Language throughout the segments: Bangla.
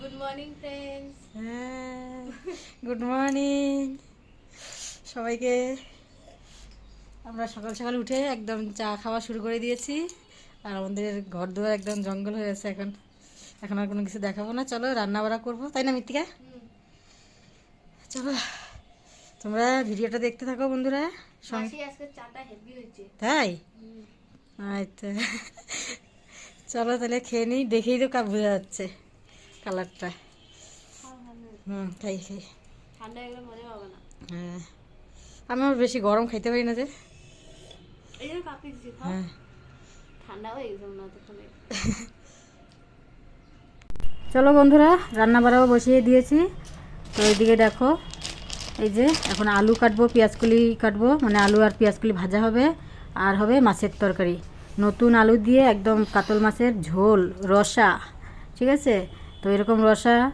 Good morning friends good morning সবাইকে আমরা সকাল সকাল উঠে একদম চা খাওয়া শুরু করে দিয়েছি। আর আমাদের ঘর দুয়ার একদম জঙ্গল হয়ে আছে এখন। এখন আর কোনো কিছু দেখাবো না। চলো রান্না বাড়া করব। তাই না মিত্তিকা? চলো তোমরা ভিডিওটা দেখতে থাকো বন্ধুরা। তাই? আচ্ছা চলো তাহলে খেয়ে নিই দেখেই তো কাপ বোঝা যাচ্ছে কালারটা। হুম খাই খাই। হ্যাঁ। আমি আমার বেশি গরম খাইতে পারি না যে। হ্যাঁ। চলো বন্ধুরা রান্না বাড়াও বসিয়ে দিয়েছি। তো এইদিকে দেখো এই যে এখন আলু কাটবো পেঁয়াজকলি কাটবো মানে আলু আর পেঁয়াজকলি ভাজা হবে আর হবে মাছের তরকারি। নতুন আলু দিয়ে একদম কাতল মাছের ঝোল, রসা, ঠিক আছে? তো এরকম রসা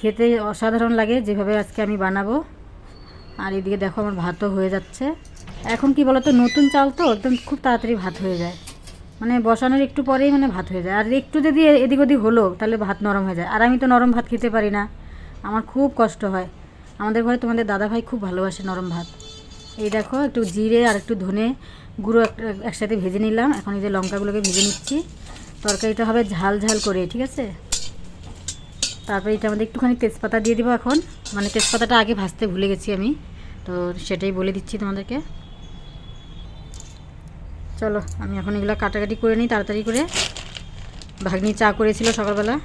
খেতে অসাধারণ লাগে, যেভাবে আজকে আমি বানাবো। আর এদিকে দেখো আমার ভাতও হয়ে যাচ্ছে। এখন কি বলতো, নতুন চাল তো একদম খুব তাড়াতাড়ি ভাত হয়ে যায়। মানে বসানোর একটু পরেই মানে ভাত হয়ে যায়। আর একটু যদি এদিক ওদিক হলো, তাহলে ভাত নরম হয়ে যায়। আর আমি তো নরম ভাত খেতে পারি না। আমার খুব কষ্ট হয়। আমাদের ঘরে তোমাদের দাদা ভাই খুব ভালোবাসে নরম ভাত। এই দেখো একটু জিরে আর একটু ধনে গুঁড়ো এক- একসাথে ভেজে নিলাম। এখন এই যে লঙ্কাগুলোকে ভেজে নিচ্ছি। তরকারিটা হবে ঝাল ঝাল করে, ঠিক আছে? তারপরে এটা আমাদের একটুখানি তেজপাতা দিয়ে দিব এখন। মানে তেজপাতাটা আগে ভাজতে ভুলে গেছি আমি। তো সেটাই বলে দিচ্ছি তোমাদেরকে। চলো, আমি এখন এগুলো কাটাকাটি করে নিই, তাড়াতাড়ি করে। ভাগ্নি চা করেছিল সকালবেলা।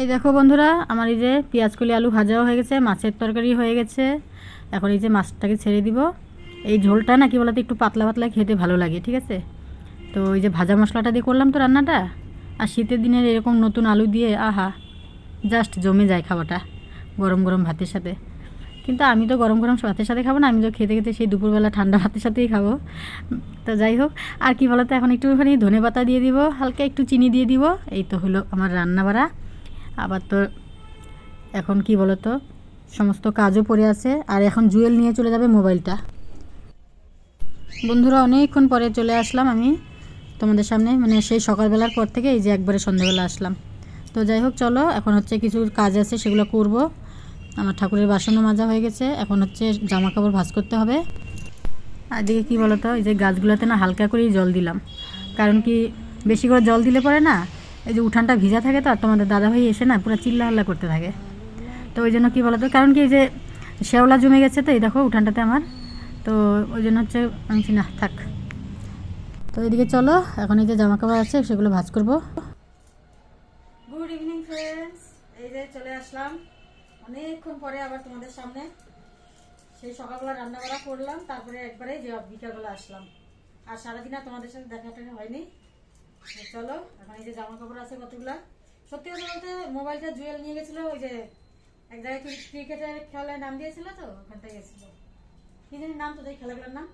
এই দেখো বন্ধুরা, আমার এই যে পেঁয়াজ পেঁয়াজকলি আলু ভাজাও হয়ে গেছে, মাছের তরকারি হয়ে গেছে। এখন এই যে মাছটাকে ছেড়ে দিব। এই ঝোলটা নাকি বলতে, একটু পাতলা পাতলা খেতে ভালো লাগে, ঠিক আছে? তো ওই যে ভাজা মশলাটা দিয়ে করলাম তো রান্নাটা, আর শীতের দিনের এরকম নতুন আলু দিয়ে, আহা, জাস্ট জমে যায় খাওয়াটা, গরম গরম ভাতের সাথে। কিন্তু আমি তো গরম গরম ভাতের সাথে খাব না, আমি তো খেতে খেতে সেই দুপুরবেলা ঠান্ডা ভাতের সাথেই খাব। তো যাই হোক, আর কি বলতো, এখন একটুখানি ধনে পাতা দিয়ে দিব, হালকা একটু চিনি দিয়ে দিব, এই তো হলো আমার রান্না বাড়া আবার তো এখন কি বলো তো সমস্ত কাজও পড়ে আছে, আর এখন জুয়েল নিয়ে চলে যাবে মোবাইলটা। বন্ধুরা, অনেকক্ষণ পরে চলে আসলাম আমি তোমাদের সামনে। মানে সেই সকালবেলার পর থেকে এই যে একবারে সন্ধ্যেবেলা আসলাম। তো যাই হোক, চলো, এখন হচ্ছে কিছু কাজ আছে, সেগুলো করব। আমার ঠাকুরের বাসনও মাজা হয়ে গেছে, এখন হচ্ছে জামা কাপড় ভাঁজ করতে হবে। আর এদিকে কী বলতো, এই যে গাছগুলোতে না হালকা করেই জল দিলাম। কারণ কি, বেশি করে জল দিলে পরে না এই যে উঠানটা ভিজা থাকে তো, আর তোমাদের দাদাভাই এসে না পুরো চিল্লা হাল্লা করতে থাকে। তো ওই জন্য কী বলতো, কারণ কি এই যে শ্যাওলা জমে গেছে তো, এই দেখো উঠানটাতে আমার। তো ওই জন্য হচ্ছে আমি না, থাক। তো এদিকে চলো, এখন এই যে জামা কাপড় আছে, সেগুলো ভাজ করব। গুড ইভিনিং ফ্রেন্ডস এই যে চলে আসলাম। অনেকক্ষণ পরে আবার তোমাদের সামনে। সেই সকালবেলা রান্না বান্না করলাম, তারপরে একবারে যে বিকালবেলা আসলাম। আর সারাদিন আর তোমাদের সাথে দেখা টাকা হয়নি। চলো, এখন এই যে জামা কাপড় আছে, কতগুলা? সত্যি কথা বলতে মোবাইলটা জুয়েল নিয়ে গেছিল, ওই যে এক জায়গায় ক্রিকেটের খেলায় নাম দিয়েছিল তো, ওখানটায় গেছিল। কি জানি নাম তো তোদের খেলাগুলোর নাম।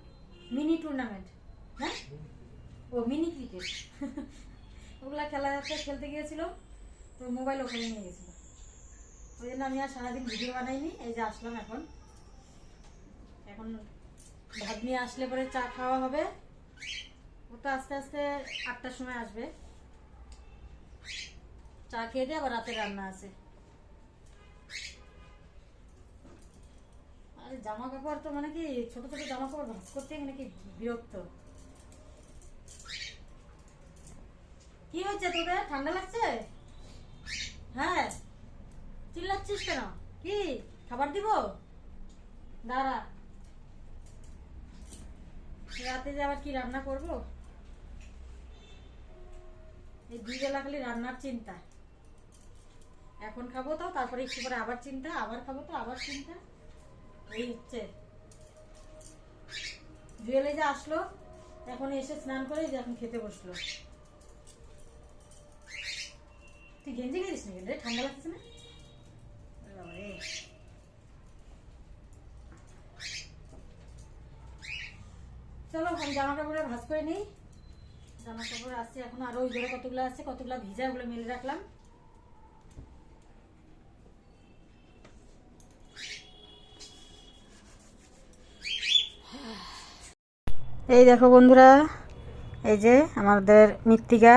মিনি টুর্নামেন্ট হ্যাঁ? ও, মিনি ক্রিকেট। ওগুলা খেলা যাচ্ছে খেলতে গিয়েছিল, তো মোবাইল ওখানে নিয়ে গেছিল। ওই জন্য আমি আর সারাদিন ভিডিও বানাইনি, এই যে আসলাম এখন। এখন ভাত নিয়ে আসলে পরে চা খাওয়া হবে। ও তো আস্তে আস্তে আটটার সময় আসবে। চা খেয়ে দিয়ে আবার রাতে রান্না আছে। আরে জামা কাপড় তো মানে কি, ছোট ছোট জামা কাপড় ভাঁজ করতে মানে কি বিরক্ত? কি হয়েছে তোদের? ঠান্ডা লাগছে? হ্যাঁ। চিল্লাচ্ছিস কেন? কি? খাবার দিব? দাঁড়া। রাতে যে আবার কি রান্না করব? এই দুই বেলা খালি রান্নার চিন্তা। এখন খাব তো, তারপরে একটু পরে আবার চিন্তা, আবার খাব তো, আবার চিন্তা। এই হচ্ছে। জুয়েলে যে আসলো, এখন এসে স্নান করে যে এখন খেতে বসল। তুই গেঞ্জি গেছিস নাকি রে? ঠান্ডা লাগছে না। চলো জামা কাপড়ে ভাজ করে নিই। জামা কাপড় আছে, এখন আরও ওই কতগুলো আছে, কতগুলো ভিজা ওগুলো মেলে রাখলাম। এই দেখো বন্ধুরা, এই যে আমাদের মৃত্তিকা,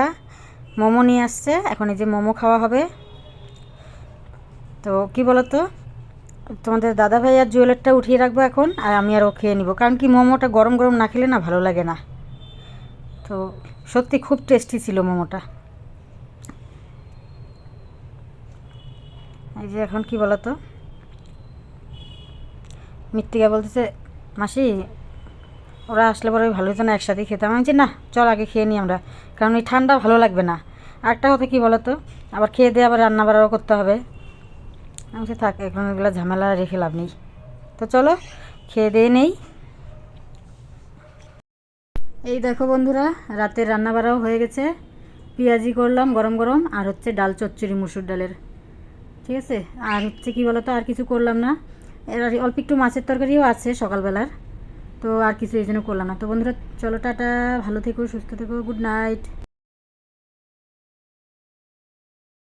মোমো নিয়ে আসছে, এখন এই যে মোমো খাওয়া হবে। তো কি বলতো, তোমাদের দাদা ভাই আর জুয়েলারটা উঠিয়ে রাখব এখন, আর আমি আরও খেয়ে নিব। কারণ কি মোমোটা গরম গরম না খেলে না ভালো লাগে না। তো সত্যি খুব টেস্টি ছিল মোমোটা। এই যে এখন কি বলতো? মৃত্তিকা বলতেছে, মাসি, ওরা আসলে পরে ভালো হতো না একসাথে খেতাম। আমি বলছি, না, চল আগে খেয়ে নিই আমরা, কারণ এই ঠান্ডা ভালো লাগবে না। আরেকটা কথা কী বলো তো আবার খেয়ে দিয়ে আবার রান্না বাড়াও করতে হবে। আমি থাক, এখন এগুলো ঝামেলা রেখে লাভ নেই। তো চলো, খেয়ে দিয়ে নেই। এই দেখো বন্ধুরা রাতের রান্না বাড়াও হয়ে গেছে। পেঁয়াজি করলাম গরম গরম, আর হচ্ছে ডাল চচ্চড়ি মুসুর ডালের। ঠিক আছে? আর হচ্ছে কি বলতো, আর কিছু করলাম না। এর অল্প একটু মাছের তরকারিও আছে সকালবেলার, তো আর কিছু এই জন্য করলাম না। তো বন্ধুরা, চলো টাটা, ভালো থেকো, সুস্থ থেকো, গুড নাইট।